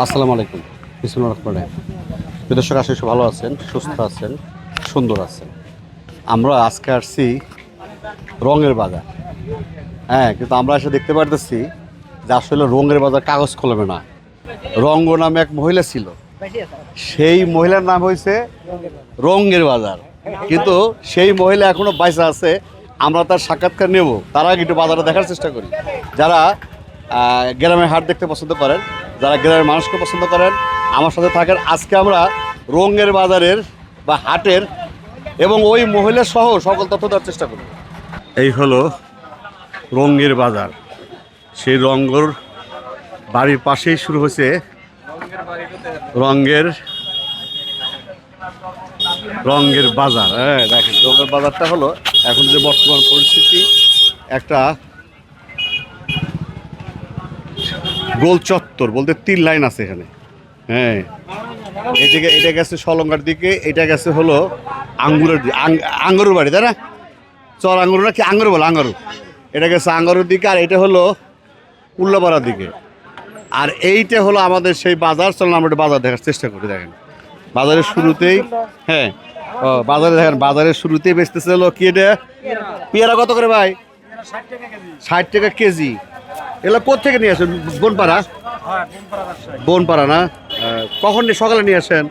আসসালামু আলাইকুম। বিসমুল্লাহ রহমান দর্শক, আশা ভালো আছেন, সুস্থ আছেন, সুন্দর আছেন। আমরা আজকে আসছি রঙের বাজার। হ্যাঁ কিন্তু আমরা এসে দেখতে পারতেছি যে আসলে রঙের বাজার কাগজ কলমে না রঙ্গ নামে এক মহিলা ছিল। সেই মহিলার নাম হয়েছে রঙের বাজার। কিন্তু সেই মহিলা এখনও বাইসা আছে, আমরা তার সাক্ষাৎকার নেব। তার একটু বাজারে দেখার চেষ্টা করি। যারা গ্রামের হাট দেখতে পছন্দ করেন, যারা গ্রামের মানুষকে পছন্দ করেন, আমার সাথে থাকেন। আজকে আমরা রঙের বাজারের বা হাটের এবং ওই মহিলা সহ সকল তথ্য দেওয়ার চেষ্টা করি এই হলো রঙের বাজার। সেই রঙ্গর বাড়ির পাশেই শুরু হয়েছে রঙের রঙের বাজার। হ্যাঁ দেখেন, রঙের বাজারটা হলো এখন যে বর্তমান পরিস্থিতি, একটা গোল চত্বর, বলতে তিন লাইন আছে এখানে। হ্যাঁ। এদিকে, এটা গেছে সলঙ্গার দিকে, এটা গেছে হলো আঙ্গুরের দিকে। বাড়ি, তাই না? চর আঙ্গুর না কি আঙ্গুর বলো, আঙ্গুর। এটা গেছে আঙ্গুরের দিকে আর এটা হলো উল্লাপাড়ার দিকে। আর এইটা হলো আমাদের সেই বাজার, চলুন আমরা বাজার দেখার চেষ্টা করি, দেখেন। বাজারের শুরুতেই হ্যাঁ। ও, বাজারে দেখেন, বাজারের শুরুতেই বেচতেছে হলো কি এটা? পেয়ারা কত করে ভাই? ষাট টাকা কেজি। এগুলো কোথেকে নিয়ে আসেন? বনপাড়া? বনপাড়া না? কখন সকালে নিয়ে আসেন?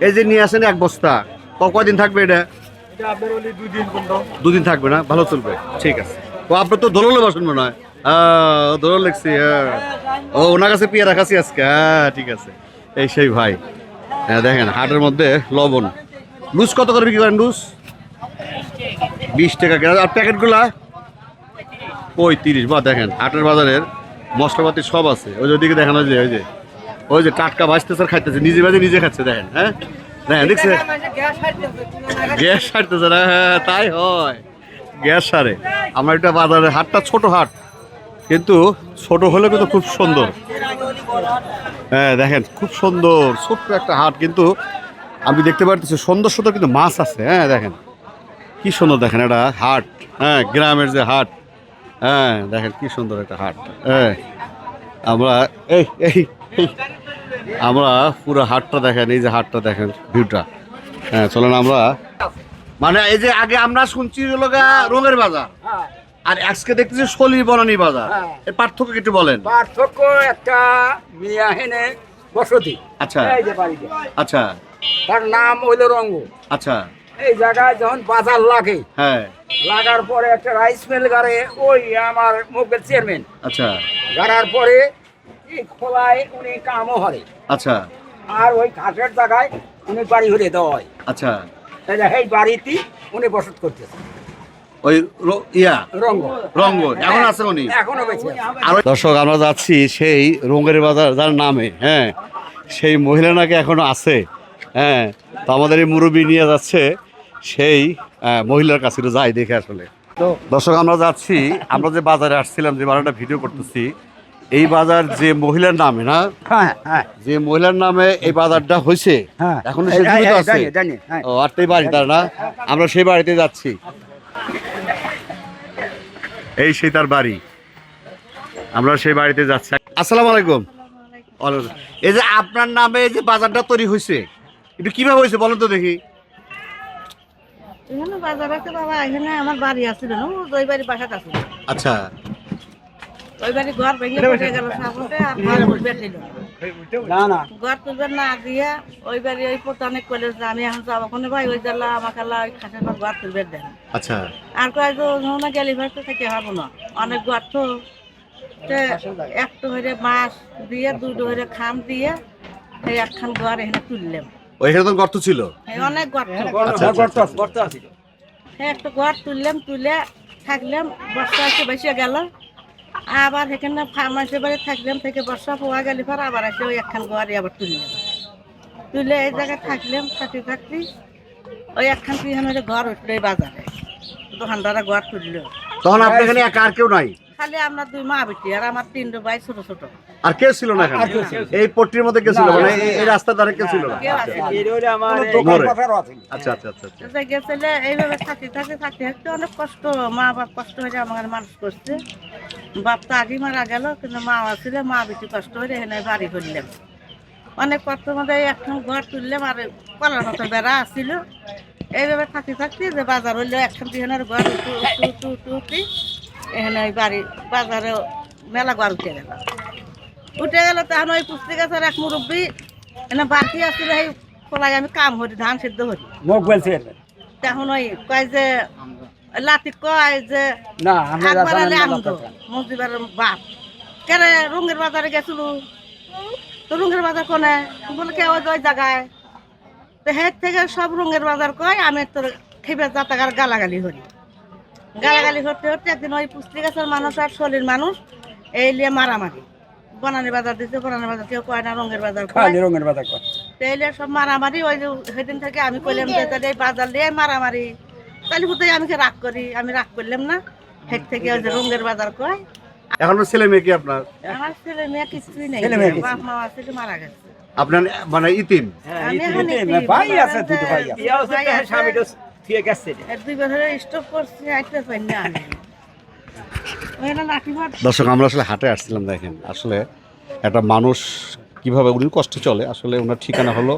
এই যে নিয়ে আসেন এক বস্তা। ক- কয়দিন থাকবে এটা? দুদিন থাকবে না? ভালো চলবে। ঠিক আছে। ও আপনার তো দোললে বাসন মনে হয়। হ্যাঁ দোল লিখছি হ্যাঁ। ও ওনার কাছে পেয়ারা খাসি আজকে। হ্যাঁ ঠিক আছে। এই সেই ভাই। হ্যাঁ দেখেন হাটের মধ্যে লবণ। লুজ কত করে বিক্রি করেন লুজ? বিশ টাকা আর প্যাকেটগুলা? পঁয়ত্রিশ বা দেখেন হাটের বাজারের মশলাপাতি সব আছে। ওই যে ওইদিকে দেখেন ওই যে ওই যে ওই যে টাটকা বাঁচতেছে আর খাইতেছে নিজে বাজে নিজে খাচ্ছে দেখেন হ্যাঁ? দেখেন দেখছে? গ্যাস সারতেছে না হ্যাঁ তাই হয়। গ্যাস সারে আমার একটা বাজারের হাটটা ছোট হাট কিন্তু ছোট হলে কিন্তু খুব সুন্দর। হ্যাঁ দেখেন খুব সুন্দর ছোট্ট একটা হাট কিন্তু আমি দেখতে পারতেছি সুন্দর সুন্দর কিন্তু মাছ আছে হ্যাঁ দেখেন। কি সুন্দর দেখেন এটা হাট হ্যাঁ গ্রামের যে হাট। হ্যাঁ দেখেন কি সুন্দর একটা হাট। হ্যাঁ আমরা এই এই আমরা পুরো হাটটা দেখেন এই যে হাটটা দেখেন ভিউটা। হ্যাঁ চলেন আমরা। মানে এই যে আগে আমরা শুনছি হলো বাজার। আর আজকে দেখতেছি সলির বনানি বাজার। হ্যাঁ। এর পার্থক্য একটু বলেন। পার্থক্য একটা মিয়া হেনে বসতি। আচ্ছা। আচ্ছা। তার নাম হইল রঙ্গ। আচ্ছা। এই জায়গায় যখন বাজার লাগে হ্যাঁ। লাগার পরে একটা রাইস মিল গাড়ে ওই আমার মুখের চেয়ারম্যান আচ্ছা। গাড়ার পরে এই খোলায় উনি কামও হরে। আচ্ছা। আর ওই ঘাটের জায়গায় উনি বাড়ি হলে দেওয়ায় আচ্ছা। তাহলে এই বাড়িতে উনি বসত করতেছে। ওই ইয়া? রঙ্গ। রঙ্গ এখন আছে উনি? এখনও বেঁচে দর্শক আমরা যাচ্ছি সেই রঙের বাজার যার নামে হ্যাঁ? সেই মহিলা নাকি এখনও আছে হ্যাঁ? তো আমাদের এই মুরব্বী নিয়ে যাচ্ছে। সেই মহিলার কাছে যাই দেখে আসলে। দর্শক আমরা যাচ্ছি আমরা যে বাজারে আসছিলাম যে বাজারটা ভিডিও করতেছি এই বাজার যে মহিলার নামে না হ্যাঁ হ্যাঁ। যে মহিলার নামে এই বাজারটা হয়েছে হ্যাঁ। এখনও এই- সে এই- জীবিত আছে? জানি, জানি, হ্যাঁ। ও আর বাড়ি তার না আমরা সেই বাড়িতে যাচ্ছি। এই সেই তার বাড়ি। আমরা সেই বাড়িতে যাচ্ছি। আসসালামু আলাইকুম। এই যে আপনার নামে এই যে বাজারটা তৈরি হয়েছে এটা কীভাবে হয়েছে বলেন তো দেখি। এখানে বাজার আছে বাবা এখানে আমার বাড়ি আছিল না ওই বাড়ি বাসাত আছিল আচ্ছা। ওই বাড়ি ঘর ভেঙে পড়ে গেল সাপোর্টে আর ঘর তুলবে না না। ঘর তুলবে না দিয়ে ওই বাড়ি ওই প্রতানিক কলেজ আমি এখন যাব ওখানে ভাই? ওই আমাকে ওই খাসের পর ঘর তুলবে দেন আচ্ছা। আর কয় তো না গেলি ভাই তো থেকে হব না। অনেক ঘর তো। তে একটু হইরে মাছ দিয়ে দুটো হইরে খাম দিয়ে এই একখান ঘর এখানে তুললাম। ওইখানে তো গর্ত ছিল। অনেক ঘর ছিল। আচ্ছা, আচ্ছা। গর্ত আছে। হ্যাঁ একটা ঘর তুললাম তুলে থাকলাম বর্ষা এসে বেসে গেল। আবার সেখানে ফার্মাসি বাড়ি থাকলাম থেকে বর্ষা পোয়া গেলে পর আবার এসে ওই একখান ঘরই আবার তুললাম। তুলে এই জায়গায় থাকলাম থাকতে থাকতে ওই একখান পিছনে ঘর উঠল এই বাজারে। দোকানদারা ঘর তুললো। তখন আপনি এখানে একা আর কেউ নাই? খালি আমরা দুই মা বেটি আর আমার তিনটে ভাই ছোট ছোট। আর কেউ ছিল না এখানে? এই পট্টির মধ্যে কেউ ছিল মানে এই- রাস্তার ধারে কেউ ছিল না। আচ্ছা আচ্ছা আচ্ছা আচ্ছা তো গেছিলে এইভাবে থাকতে থাকতে থাকতে থাকতে অনেক কষ্ট। মা বাপ কষ্ট হয়ে আমার মানুষ করছে। বাপ তো আগে মারা গেল কিন্তু মা ছিল মা বেশি কষ্ট হয়ে এখানে বাড়ি করলাম। অনেক কষ্টের মধ্যে একখান ঘর তুললাম আর কলার মতো বেড়া আসছিল এইভাবে থাকতে থাকতে যে বাজার হইল একখান দুখানের ঘর উঠু উঠু উঠু উঠু উঠি এখানে ওই বাড়ি বাজারে মেলা ঘর উঠে গেল। উঠে গেল তখন ওই পুস্তি গাছের এক মুরব্বী এনে বাকি আসছিল এই খোলায় আমি কাম করি ধান সিদ্ধ করি। তখন ওই কয় যে লাতি কয় যে না আনন্দ। মসজিদের বাপ। কেন রঙের বাজারে গেছিল? তো রঙের বাজার কোনে? বলে কে ওই ওই জায়গায়। তো হের থেকে সব রঙের বাজার কয় আমি তোর খেবে যাতাগার গালাগালি করি। গালাগালি করতে করতে একদিন ওই পুস্তি গাছের মানুষ আর শরীর মানুষ এই লিয়ে মারামারি। বনানি বাজার দিতে বনানি বাজার কেউ কয় না রঙের বাজার খালি রঙের বাজার কর তাইলে সব মারামারি ওই যে সেদিন থেকে আমি কইলাম যে তাহলে এই বাজার দিয়ে মারামারি। তাহলে হুতে আমি কি রাগ করি? আমি রাগ করলাম না? হেড থেকে ওই যে রঙের বাজার কয়। এখন ছেলে মেয়ে কি আপনার? আমার ছেলে মেয়ে কিছুই নেই। ছেলে মেয়ে বাপ মা ছিল মারা গেছে। আপনার মানে ইতিম? আমি এখন ভাই আছে, দুটো ভাই আছে। ভাই আছে, স্বামীটা দুই স্টপ করছি আইতে পারি না মার দর্শক আমরা আসলে হাটে আসছিলাম দেখেন। আসলে একটা মানুষ কীভাবে উনি কষ্টে চলে আসলে ওনার ঠিকানা হলো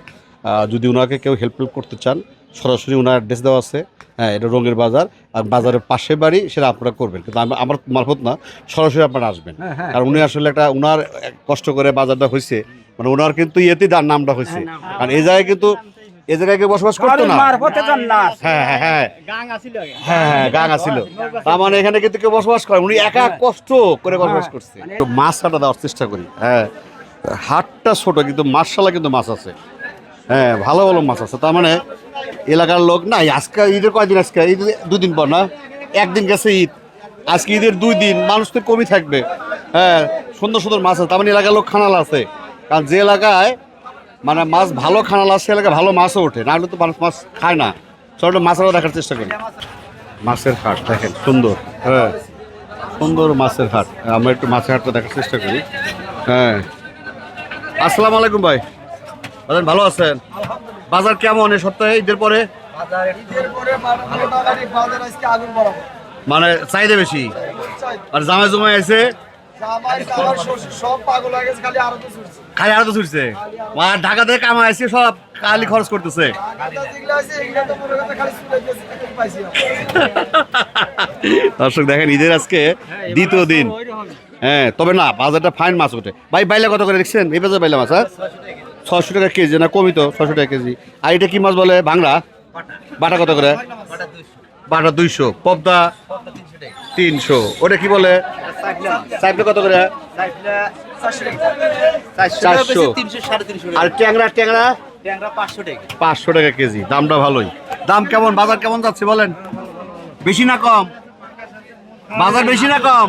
যদি ওনাকে কেউ হেল্প করতে চান সরাসরি ওনার অ্যাড্রেস দেওয়া আছে হ্যাঁ এটা রঙের বাজার আর বাজারের পাশে বাড়ি সেটা আপনারা করবেন। কিন্তু আমার মারফত না সরাসরি আপনারা আসবেন। হ্যাঁ, হ্যাঁ। আর উনি আসলে একটা ওনার কষ্ট করে বাজারটা হয়েছে মানে ওনার কিন্তু ইয়েতেই তার নামটা হয়েছে কারণ এই জায়গায় কিন্তু এই জায়গায় কেউ বসবাস করতো না? হ্যাঁ হ্যাঁ হ্যাঁ। গাং আছিল আগে। হ্যাঁ হ্যাঁ গাং আছিল। তার মানে এখানে কিন্তু কেউ বসবাস করে উনি একা কষ্ট করে বসবাস করছে। একটু মাছ কাটা দেওয়ার চেষ্টা করি। হ্যাঁ হাটটা ছোট কিন্তু মাছশালা কিন্তু মাছ আছে। হ্যাঁ ভালো ভালো মাছ আছে। তার মানে এলাকার লোক না আজকে ঈদের কয়দিন আজকে? ঈদ দুদিন পর না? একদিন গেছে ঈদ। আজকে ঈদের দুই দিন। মানুষ তো কমই থাকবে। হ্যাঁ সুন্দর সুন্দর মাছ আছে। তার মানে এলাকার লোক খানাল আছে। কারণ যে এলাকায় মানে মাছ ভালো খানাল আছে সে এলাকায় ভালো মাছও ওঠে। না হলে তো মানুষ মাছ খায় না। চলো মাছও দেখার চেষ্টা করি। মাছের হাট দেখেন সুন্দর। হ্যাঁ সুন্দর মাছের হাট। আমরা একটু মাছের হাটটা দেখার চেষ্টা করি। হ্যাঁ। আসসালামু আলাইকুম ভাই। বাজার ভালো আছেন? বাজার কেমন এই সপ্তাহে ঈদের পরে? মানে চাহিদা বেশি? আর জামাই জমাই আছে? খালি আরও তো ছুটছে। আর ঢাকা থেকে কামা সব কালি খরচ করতেছে। দর্শক দেখেন ঈদের আজকে দ্বিতীয় দিন। হ্যাঁ তবে না বাজারটা ফাইন মাছ ওঠে ভাই বাইলে কত করে দেখছেন? এই বাজার বাইলে মাছ হ্যাঁ? ছশো টাকা কেজি না কমই তো ছশো টাকা কেজি। আর এটা কি মাছ বলে? বাংলা? বাটা। কত করে? বাটা দুইশো। পবদা তিনশো। ওটা কি বলে? সাইডটা কত করে? চারশো। আর ট্যাংরা ট্যাংরা? পাঁচশো টাকা কেজি। দামটা ভালোই। দাম কেমন? বাজার কেমন যাচ্ছে বলেন? বেশি না কম? বাজার বেশি না কম?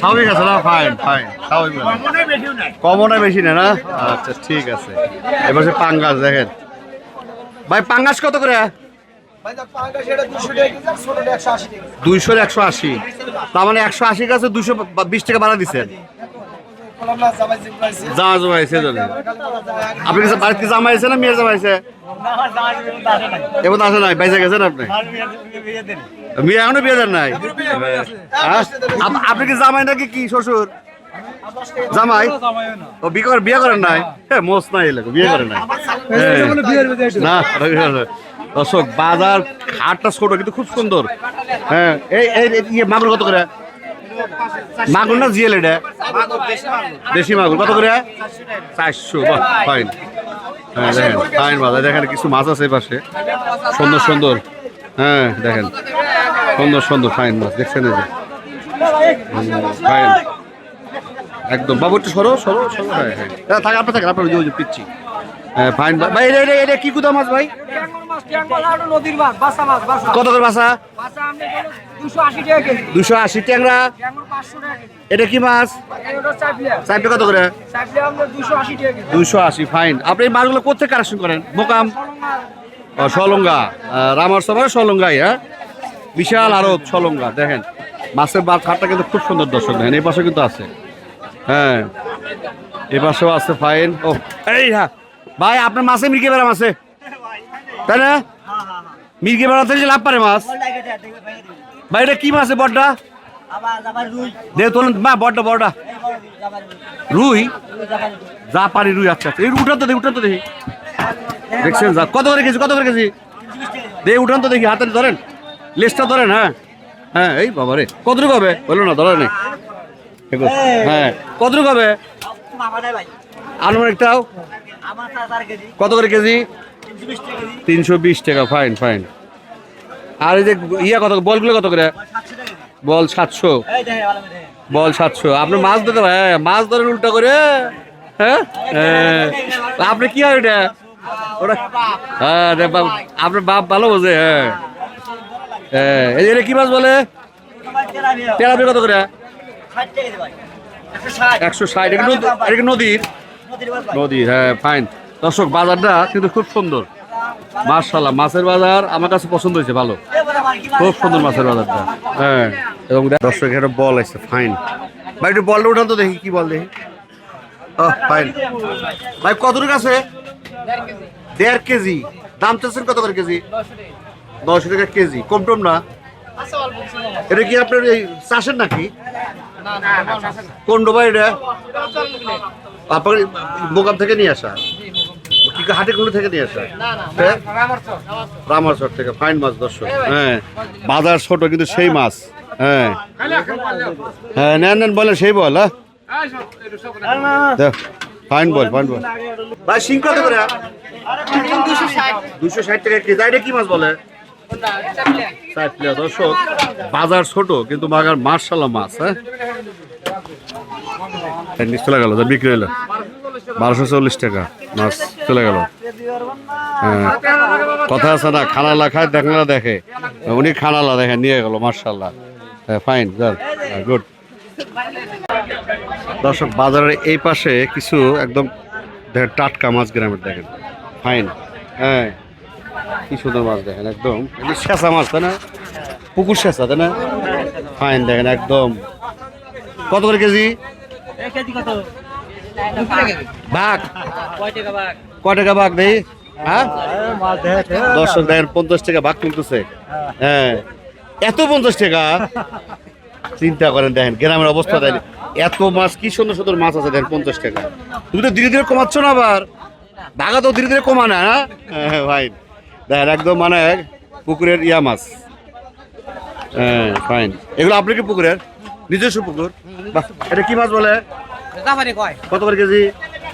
স্বাভাবিক আছে না? ফাইন ফাইন স্বাভাবিক। কমও না বেশি না না? আচ্ছা ঠিক আছে। এবার পাঙ্গাস দেখেন। ভাই, পাঙ্গাস কত করে? দুইশো একশো আশি তার মানে একশো আশি কাছে দুশো বিশ টাকা বাড়া দিচ্ছেন জামা জমা আছে আপনি কাছে বাড়িতে জামা আছে না মেয়ের জামা আছে? এবার আসে নাই। বাইসে গেছেন আপনি? মেয়ে এখনও বিয়ে দেন নাই? হ্যাঁ? আপনি কি জামাই নাকি কি শ্বশুর? জামাই? ও বিয়ে করেন বিয়ে করেন নাই? হ্যাঁ। মোস নাই এলাকা বিয়ে করেন নাই। হ্যাঁ। না দর্শক বাজার হাটটা ছোট কিন্তু খুব সুন্দর। হ্যাঁ এই এই ইয়ে মাগুর কত করে? মাগুর না জিএল এটা? দেশি মাগুর কত করে? চারশো বাহ ফাইন হ্যাঁ দেখেন ফাইন বাজার। দেখেন কিছু মাছ আছে পাশে। সুন্দর সুন্দর। হ্যাঁ দেখেন সুন্দর সুন্দর ফাইন মাছ দেখছেন এই যে? ফাইন একদম। বাবু একটু সরো সরো সরো হ্যাঁ হ্যাঁ। হ্যাঁ, আপনার আপনি থাকেন আপনার পিচ্ছি। ফাইন ভাই এটা এটা এটা কি কুদা মাছ ভাই? কত করে বাসা? দুশো আশি ট্যাংরা। এটা কি মাছ? এটা কত করে? দুশো আশি ফাইন আপনি এই মাছগুলো কোথেকে কালেকশন করেন? মোকাম সলঙ্গা। রামার সবার সলঙ্গাই হ্যাঁ? বিশাল আরও সলঙ্গা দেখেন। মাছের বাদ খাটটা কিন্তু খুব সুন্দর দর্শক দেখেন। এই পাশে কিন্তু আছে। হ্যাঁ। এই পাশেও আছে ফাইন ও এই হ্যাঁ। ভাই আপনার মাছে মির্গি বেড়া আছে তাই না? মির্গি বেড়াতে যে লাভ পারে মাছ। ভাই এটা কি মাছ বড়টা? দে তোলেন মা বড়টা বড়টা। রুই? জাপানি রুই আচ্ছা আচ্ছা। এই উঠান তো দেখি উঠান তো দেখি। দেখছেন যা কত করে কেজি কত করে কেজি? দে উঠান তো দেখি হাতে ধরেন। লেজটা ধরেন হ্যাঁ। হ্যাঁ এই বাবা রে কতটুকু হবে? বলল না ধরে নেই হ্যাঁ কতটুকু হবে? আনুমানিকটাও কত করে কেজি? তিনশো বিশ টাকা ফাইন ফাইন আর এই যে ইয়া কত বলগুলো কত করে? বল সাতশো বল সাতশো। আপনি মাছ ধরতে হ্যাঁ, মাছ ধরেন উল্টা করে হ্যাঁ? হ্যাঁ। আপনি কি হয় ওটা? ওটা হ্যাঁ আপনার বাপ ভালো বোঝে হ্যাঁ। হ্যাঁ এটা কি মাছ বলে? তেলাপি কত করে? একশো ষাট। এটা কি নদী- এটা কি নদীর নদী হ্যাঁ ফাইন দর্শক বাজারটা কিন্তু খুব সুন্দর। মার্শাল্লাহ মাছের বাজার আমার কাছে পছন্দ হয়েছে ভালো। খুব সুন্দর মাছের বাজারটা। হ্যাঁ এবং দর্শক একটা বল আছে ফাইন ভাই একটু বলটা উঠান তো দেখি কি বল দেখি। ও ফাইন ভাই কতটুকু আছে? দেড় কেজি। দাম চাচ্ছেন কত করে কেজি? দশ টাকা কেজি কম টম না? এটা কি আপনার এই চাষের নাকি? কোন ডোবা এটা? আপনার মোকাম থেকে নিয়ে আসা কি হাটিগুলো থেকে নিয়ে আসা হ্যাঁ? রামারচর থেকে ফাইন মাছ দর্শক হ্যাঁ বাজার ছোট কিন্তু সেই মাছ হ্যাঁ হ্যাঁ নেন নেন বলে সেই বল হ্যাঁ ফাইন বল ফাইন বল ভাই সিং কত করে দুশো ষাট টাকা কেজি এটা কি মাছ বলে ষাট টাকা দর্শক, বাজার ছোট, কিন্তু বাজার মার্শাল্লাহ মাছ হ্যাঁ? চলে গেল বিক্রি হলো বারোশো চল্লিশ টাকা মাছ চলে গেল। হ্যাঁ কথা আছে না খানালা খায় দেখলা দেখে। উনি খানালা দেখে নিয়ে গেল মার্শাল্লাহ হ্যাঁ ফাইন গুড। দর্শক, বাজারের এই পাশে কিছু একদম টাটকা মাছ গ্রামের দেখেন। ফাইন হ্যাঁ। কি সুন্দর মাছ দেখেন একদম। শেষা মাছ তাই না? পুকুর শেষা তাই না? ফাইন দেখেন একদম। কত করে কেজি? ভাগ? কয় টাকা ভাগ? দেই? হ্যাঁ? দর্শক দেখেন পঞ্চাশ টাকা ভাগ তুলতেছে। হ্যাঁ। এত পঞ্চাশ টাকা? চিন্তা করেন দেখেন গ্রামের অবস্থা দেখেন। এত মাছ কি সুন্দর সুন্দর মাছ আছে দেখেন পঞ্চাশ টাকা। তুমি তো ধীরে ধীরে কমাচ্ছ না আবার? ভাগা তো ধীরে ধীরে কমা না হ্যাঁ? হ্যাঁ ভাই। দেখেন একদম মানে পুকুরের ইয়া মাছ। হ্যাঁ ফাইন এগুলো আপনার কি পুকুরের? নিজস্ব পুকুর? এটা কি মাছ বলে? কত করে কেজি?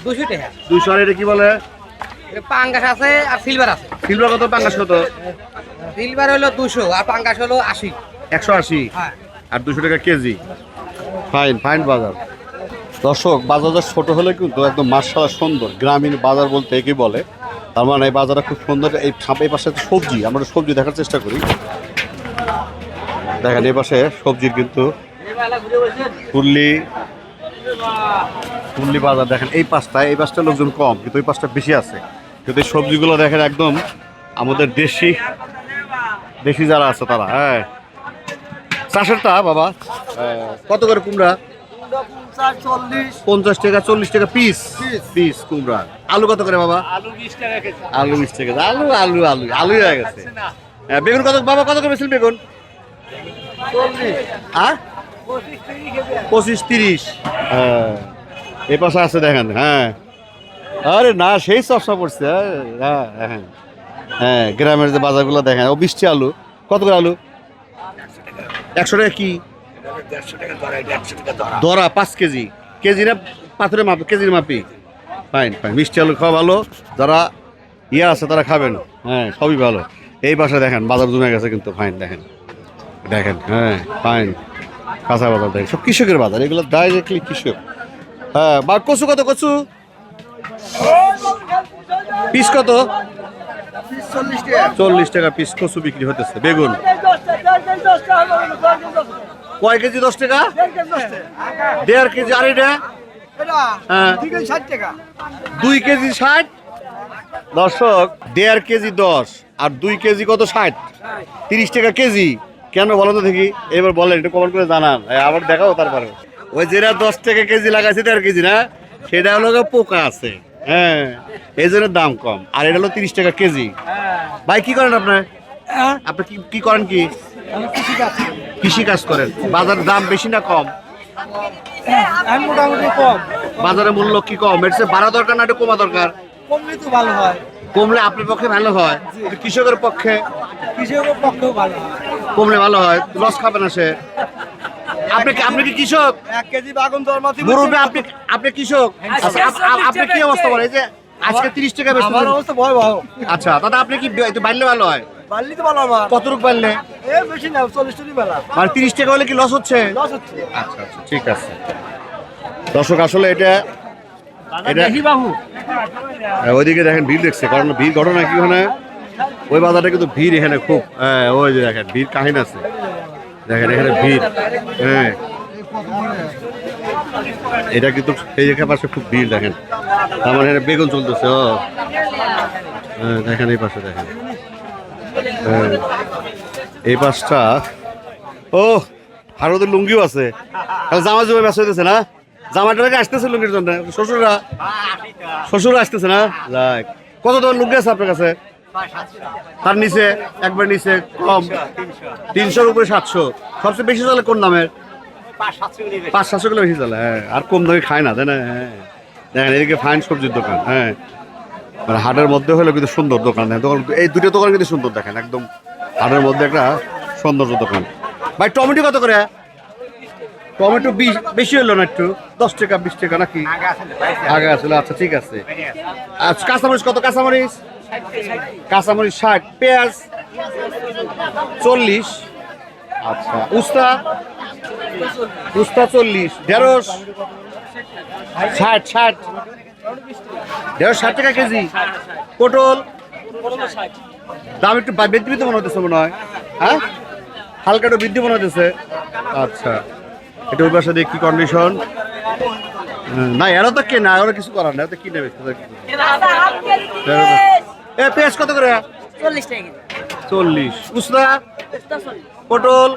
দুশো টাকা। আর এটা কি বলে? পাঙ্গাস আছে আর সিলভার আছে। সিলভার কত পাঙ্গাস কত? সিলভার হলো দুশো আর পাঙ্গাস হলো আশি। একশো আশি? হ্যাঁ। আর দুশো টাকা কেজি? ফাইন ফাইন বাজার। দর্শক বাজারটা ছোট হলে কিন্তু একদম মার্শাল সুন্দর। গ্রামীণ বাজার বলতে একে বলে। তার মানে এই বাজারটা খুব সুন্দর। এই এই পাশে সবজি, আমরা সবজি দেখার চেষ্টা করি। দেখেন, এই পাশে সবজির কিন্তু ফুল্লি ফুল্লি বাজার। দেখেন, এই পাশটায়, এই পাশটা লোকজন কম, কিন্তু এই পাশটা বেশি আছে। কিন্তু এই সবজিগুলো দেখেন একদম আমাদের দেশি দেশি যারা আছে তারা হ্যাঁ। চাষেরটা, বাবা কত করে কুমড়া? পঞ্চাশ টাকা চল্লিশ টাকা পিস পিস কুমড়া। আলু কত করে বাবা? আলু বিশ টাকা আলু আলু আলু আলু হয়ে গেছে। হ্যাঁ, বেগুন কত বাবা কত করে বেছিল বেগুন? হ্যাঁ পঁচিশ তিরিশ হ্যাঁ এ পাশে আছে দেখেন হ্যাঁ। আরে না সেই চর্চা পড়ছে হ্যাঁ হ্যাঁ হ্যাঁ। গ্রামের যে বাজারগুলো দেখেন ও বৃষ্টি আলু। কত করে আলু? একশো টাকা কি? দরা পাঁচ কেজি। কেজি না পাথরের মাপ কেজির মাপি ফাইন ফাইন। মিষ্টি আলু খাওয়া ভালো। যারা ইয়ে আছে তারা খাবেন। হ্যাঁ সবই ভালো। এই বাসায় দেখেন বাজার জমে গেছে কিন্তু ফাইন দেখেন। দেখেন হ্যাঁ ফাইন। কাঁচা বাজার দেখেন। সব কৃষকের বাজার এগুলো ডাইরেক্টলি কৃষক। হ্যাঁ বা কচু কত কচু? পিস কত? চল্লিশ টাকা। পিস কচু বিক্রি হতেছে বেগুন। কয় কেজি দশ টাকা? দেড় কেজি আর এটা? হ্যাঁ। দুই কেজি ষাট দর্শক দেড় কেজি দশ আর দুই কেজি কত ষাট? তিরিশ টাকা কেজি। কেন বলো তো দেখি এবার বলেন একটু কমেন্ট করে জানান। আবার দেখাও তারপরে। ওই যেটা দশ টাকা কেজি লাগাইছে দেড় কেজি না? সেটা হলো পোকা আছে। হ্যাঁ এই জন্য দাম কম। আর এটা হলো তিরিশ টাকা কেজি। ভাই কি করেন আপনার? আপনি কি কি করেন কি? কৃষি কাজ করেন। বাজার দাম বেশি না কম? মোটামুটি কম। বাজারে মূল্য কি কম? এর চেয়ে বাড়া দরকার না একটু কমা দরকার? কমলে তো ভালো হয়। কমলে আপনার পক্ষে ভালো হয়? কৃষকের পক্ষে? কৃষকের পক্ষেও ভালো হয়। কমলে ভালো হয় লস খাবে না সে। আপনি কি আপনি কি কৃষক? এক কেজি বাগুন আপনি আপনি কৃষক? আচ্ছা, আপ- আপ- আপনি কি অবস্থা বলে যে আজকে টাকা বেশি অবস্থা ভয় আচ্ছা দাদা আপনি কি বাড়লে ভালো হয়? বাড়লি তো ভালো আমার। কত রূপ এ বেশি না চল্লিশ টলি বেলা মানে তিরিশ টাকা হলে কি লস হচ্ছে? লস হচ্ছে। আচ্ছা আচ্ছা ঠিক আছে। দর্শক আসলে এটা এটা হ্যাঁ, ওইদিকে দেখেন ভিড় দেখছে কারণ ভিড় ঘটনা কি ওখানে? ওই বাজারটা কিন্তু ভিড় এখানে খুব হ্যাঁ ওই যে দেখেন ভিড় কাহিনী আছে। দেখেন এখানে ভিড় হ্যাঁ। এটা কিন্তু সেই পাশে খুব ভিড় দেখেন। আমার এখানে বেগুন চলতেছে ও। হ্যাঁ, দেখেন এই পাশে দেখেন। এই পাশটা। ও ভারতের লুঙ্গিও আছে। জামা জমে ব্যস্ত হইতেছে না? জামাটা রেখে আসতেছে লুঙ্গির জন্য। শ্বশুররা? শ্বশুররা আসতেছে না? যাক কত তোমার লুঙ্গি আছে আপনার কাছে? তার নিচে, একবার নিচে, কম। তিনশোর উপরে সাতশো। সবচেয়ে বেশি চলে কোন দামের পাঁচ সাতশো কিলো বেশি চলে হ্যাঁ। আর কম দামে খায় না, তাই না? হ্যাঁ। দেখেন, এদিকে ফাইন সবজির দোকান হ্যাঁ। মানে হাটের মধ্যে হলে কিন্তু সুন্দর দোকান দোকান এই দুটো দোকান কিন্তু সুন্দর দেখেন, একদম হাটের মধ্যে একটা সৌন্দর্য দোকান। ভাই, টমেটো কত করে? টমেটো বেশি হলো না একটু? দশ টাকা, বিশ টাকা নাকি? আগে আসলে আচ্ছা ঠিক আছে। আচ্ছা কাঁচামরিচ কত? কাঁচামরিচ? কাঁচামরিচ ষাট, পেঁয়াজ চল্লিশ আচ্ছা উস্তা? উস্তা চল্লিশ, ঢেঁড়স ষাট ষাট। ঢেঁড়স ষাট টাকা কেজি। পটল। দাম একটু বৃদ্ধি বৃদ্ধি মনে হতেছে মনে হয়। হ্যাঁ? হালকা একটু বৃদ্ধি মনে হতেছে আচ্ছা। এটা ওই পাশে দেখি কন্ডিশন না এরা তো কেনা ওরা কিছু করার না ওরা তো কিনে বেচতে থাকে। এ পেঁয়াজ কত করে? চল্লিশ উসরা পটল?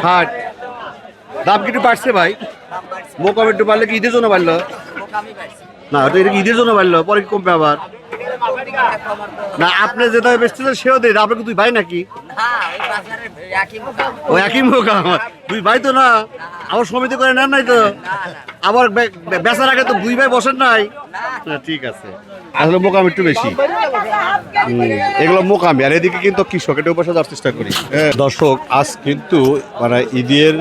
ষাট। দাম কি একটু বাড়ছে ভাই? মোকাম একটু বাড়লে কি ঈদের জন্য বাড়লো? না ওটা এটা ঈদের জন্য বাড়লো পরে কি কমবে আবার? না আপনি যেটা বেচতেছেন সেও দেয়। আপনি কি দুই ভাই নাকি? ও একই মোকাম দুই ভাই তো না আবার সমিতি করে নেন নাই তো। আবার বেচার আগে তো দুই ভাই বসেন নাই। না, ঠিক আছে। আসলে মোকাম একটু বেশি। হুম, এগুলো মোকামি। আর এদিকে কিন্তু কৃষক এটা উপরে যাওয়ার চেষ্টা করি। দর্শক আজ কিন্তু মানে ঈদের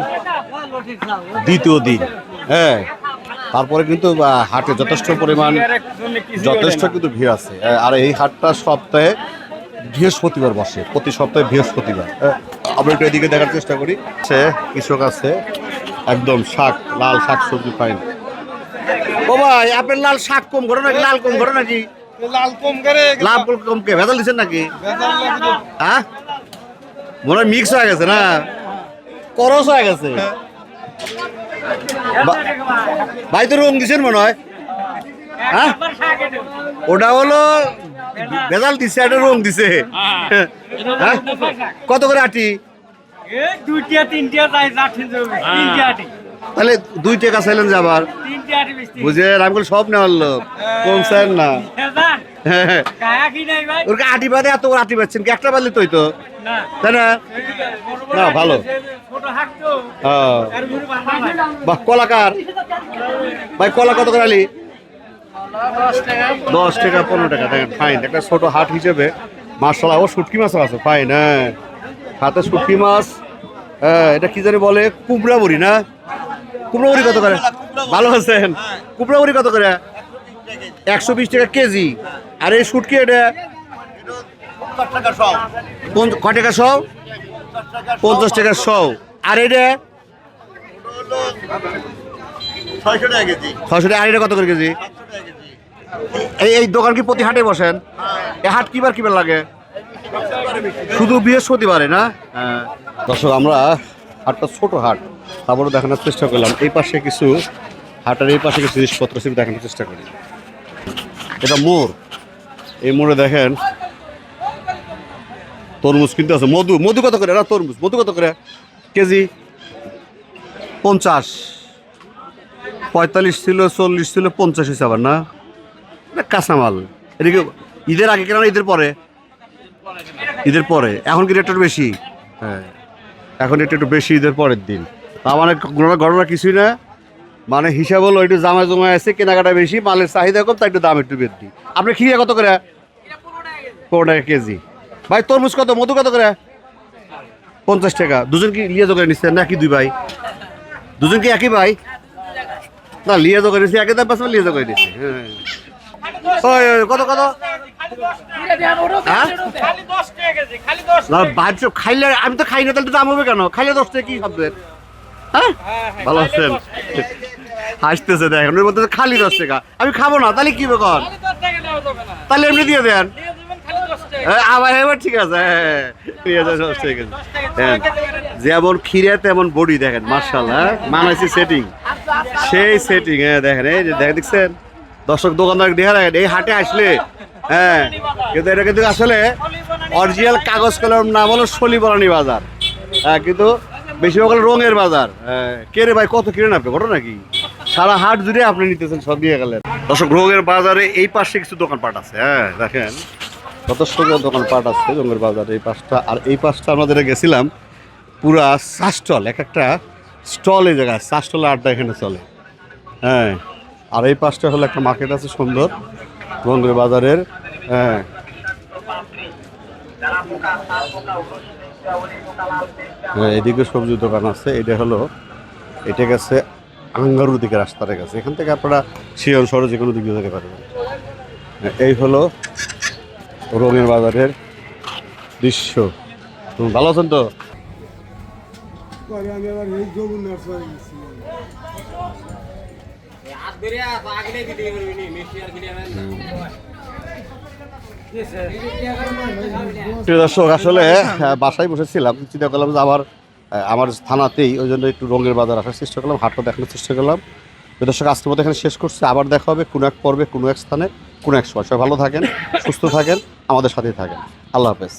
দ্বিতীয় দিন। হ্যাঁ। তারপরে কিন্তু হাটে যথেষ্ট পরিমাণ যথেষ্ট কিন্তু ভিড় আছে। হ্যাঁ, আর এই হাটটা সপ্তাহে বৃহস্পতিবার বসে প্রতি সপ্তাহে বৃহস্পতিবার। হ্যাঁ, আমরা একটু এদিকে দেখার চেষ্টা করি। সে কৃষক আছে একদম শাক লাল শাক সবজি পাইন ও ভাই আপনার লাল শাক কম ঘটনা নাকি লাল কম ঘটনা নাকি লাল কম করে লাভ কম কে? ভেজাল দিচ্ছেন নাকি? হ্যাঁ? মনে হয় মিক্স হয়ে গেছে না? করস হয়ে গেছে। বা- ভাই তো রুম দিছেন মনে হয়? হ্যাঁ? ওটা হলো ভেজাল দিছে, একটা রুম দিছে। হ্যাঁ? কত করে আটি? দুইটা, তিনটা যাই যাচ্ছে আটি। তাহলে দুই টাকা চাইলেন যে আবার তিনটা আটি বেশি। বুঝে আমি বলি সব নেওয়ার লোক। কম চাইল না? হ্যাঁ। হ্যাঁ ওরকে আটি বাদে এত আটি পাচ্ছেন একটা বাদলে তোই তো তাই না? না ভালো। হ্যাঁ। বাহ কলাকার ভাই কলা কত করে আলি? দশ টাকা পনেরো টাকা। দেখেন ফাইন একটা ছোট হাট হিসেবে মার্শাল ও শুটকি মাছও আছে ফাইন হ্যাঁ। হাতে শুটকি মাছ হ্যাঁ এটা কি জানি বলে কুমড়া বড়ি না? কুমড়া বড়ি কত করে? ভালো আছেন? কুমড়া বড়ি কত করে? একশো বিশ টাকা কেজি। আর এই শুটকি এটা? কোন- ক টাকা সব? পঞ্চাশ টাকা সব। আর এটা? ছয়শো টাকা আর এটা কত করে কেজি? এই এই দোকান কি প্রতি হাটে বসেন? এই হাট কিবার কিবার লাগে? শুধু বৃহস্পতিবারে না? হ্যাঁ। দর্শক আমরা হাটটা ছোট হাট, তারপরে দেখানোর চেষ্টা করলাম। এই পাশে কিছু হাটের এই পাশে কিছু জিনিসপত্র ছিল দেখানোর চেষ্টা করি। এটা মোড় এই মোড়ে দেখেন, তরমুজ কিনতে আছে। মধু মধু কত করে? না তরমুজ, মধু কত করে? কেজি? পঞ্চাশ। পঁয়তাল্লিশ ছিল, চল্লিশ ছিল, পঞ্চাশ হিসাব আবার না কাঁচামাল। এদিকে ঈদের আগে কেন ঈদের পরে? ঈদের পরে। এখন কি রেটটা বেশি? হ্যাঁ। এখন এটা একটু বেশি ঈদের পরের দিন। তার মানে ঘটনা কিছুই না। মানে হিসাব হলো একটু জামা জমা আছে, কেনাকাটা বেশি, মালের চাহিদা কম, তাই একটু দাম একটু বৃদ্ধি। আপনি খিরে কত করে? পনেরো টাকা কেজি। ভাই, তরমুজ কত? মধু কত করে? পঞ্চাশ টাকা। দুজন কি লিয়াজো করে নিচ্ছেন নাকি দুই ভাই? দুজন কি একই ভাই? না, লিয়াজো করে নিচ্ছি একই দাম পাশে লিয়াজো করে নিচ্ছি হ্যাঁ। কত কত? হ্যাঁ? খাইলে আমি তো খাই না তাহলে দাম হবে কেন? খাইলে দশ টাকা কি শব্দের হ্যাঁ? ভালো আছেন? হাসতেছে দেখেন ওর মধ্যে খালি দশ টাকা। আমি খাব না তাহলে কি বেকন তাহলে এমনি দিয়ে দেন। হ্যাঁ, আবার এবার ঠিক আছে হ্যাঁ ঠিক আছে সব ঠিক আছে হ্যাঁ যেমন খিরে তেমন বডি দেখেন মার্শাল হ্যাঁ? মানাইছি সেটিং সেই সেটিং হ্যাঁ দেখেন এই দেখেন দেখছেন? দর্শক দোকানদার দেখা রাখেন এই হাটে আসলে হ্যাঁ কিন্তু এটা কিন্তু আসলে অরিজিনাল কাগজ কলম নাম হলো সলিবরানি বাজার। হ্যাঁ কিন্তু বেশিরভাগ হলো রঙের বাজার। হ্যাঁ, কে রে ভাই কত কিনেন আপনি ঘটনা কি? সারা হাট জুড়ে আপনি নিতেছেন সব দিয়ে গেলেন। দর্শক রঙের বাজারে এই পাশে কিছু দোকানপাট আছে। হ্যাঁ দেখেন। কত সুন্দর দোকানপাট আছে রঙের বাজারে এই পাশটা। আর এই পাশটা আমাদের গেছিলাম পুরা চা স্টল এক একটা স্টল এই জায়গায় চা স্টলে আড্ডা এখানে চলে। হ্যাঁ আর এই পাশটা হলো একটা মার্কেট আছে সুন্দর রঙের বাজারের। হ্যাঁ। হ্যাঁ, এদিকে সবজি দোকান আছে এটা হলো এটা গেছে আঙ্গারুর দিকে রাস্তাটা গেছে এখান থেকে আপনারা শিয়ন শহরে যে কোনো দিকে যেতে পারবেন। হ্যাঁ, এই হলো রঙের বাজারের দৃশ্য। তুমি ভালো আছেন তো? প্রিয় দর্শক আসলে আহ, বাসায় বসেছিলাম চিন্তা করলাম যে আমার আমার থানাতেই ওই জন্য একটু রঙের বাজার আসার চেষ্টা করলাম হাটটা দেখানোর চেষ্টা করলাম। প্রিয় দর্শক আজকের মতো এখানে শেষ করছে। আবার দেখা হবে কোনো এক পর্বে কোনো এক স্থানে কোনো এক সময়। সবাই ভালো থাকেন সুস্থ থাকেন আমাদের সাথেই থাকেন। আল্লাহ হাফেজ।